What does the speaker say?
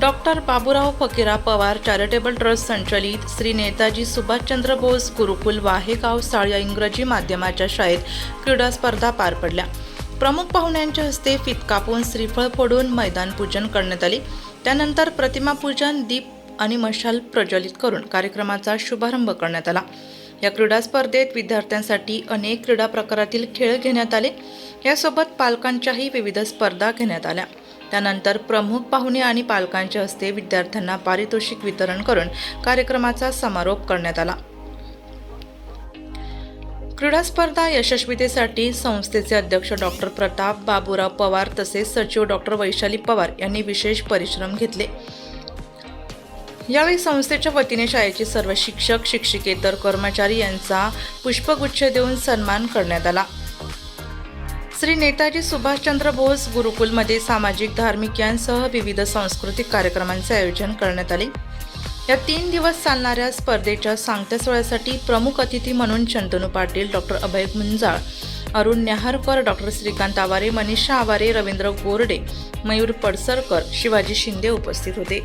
Doctor Baburao Fakira Pawar charitable trust संचलित श्री नेताजी सुभाषचंद्र बोस गुरुकुल वाहेगाव साळ या इंग्रजी माध्यमाच्या शाळेत क्रीडा स्पर्धा पार पडल्या. प्रमुख पाहुण्यांच्या हस्ते फित कापून श्रीफळ फोडून मैदान पूजन करण्यात आले. त्यानंतर प्रतिमा पूजन दीप आणि मशाल प्रज्वलित करून कार्यक्रमाचा शुभारंभ करण्यात आला. या क्रीडा स्पर्धेत विद्यार्थ्यांसाठी अनेक क्रीडा प्रकारातील खेळ घेण्यात आले. यासोबत पालकांच्याही विविध स्पर्धा घेण्यात आल्या. त्यानंतर प्रमुख पाहुणे आणि पालकांच्या हस्ते विद्यार्थ्यांना पारितोषिक वितरण करून कार्यक्रमाचा समारोप करण्यात आला. क्रीडा स्पर्धा यशस्वीतेसाठी संस्थेचे अध्यक्ष डॉक्टर प्रताप बाबूराव पवार तसेच सचिव डॉक्टर वैशाली पवार यांनी विशेष परिश्रम घेतले. यावेळी संस्थेच्या वतीने शाळेचे सर्व शिक्षक शिक्षिकेतर कर्मचारी यांचा पुष्पगुच्छ देऊन सन्मान करण्यात आला. श्री नेताजी सुभाषचंद्र बोस गुरुकुलमध्ये सामाजिक धार्मिक यांसह विविध सांस्कृतिक कार्यक्रमांचे आयोजन करण्यात आले. या तीन दिवस चालणाऱ्या स्पर्धेच्या सांगत्या सोहळ्यासाठी प्रमुख अतिथी म्हणून शंतनू पाटील डॉक्टर अभय मुंजाळ अरुण न्याहरकर डॉक्टर श्रीकांत आवारे मनीषा आवारे रवींद्र गोरडे मयूर पडसरकर शिवाजी शिंदे उपस्थित होते.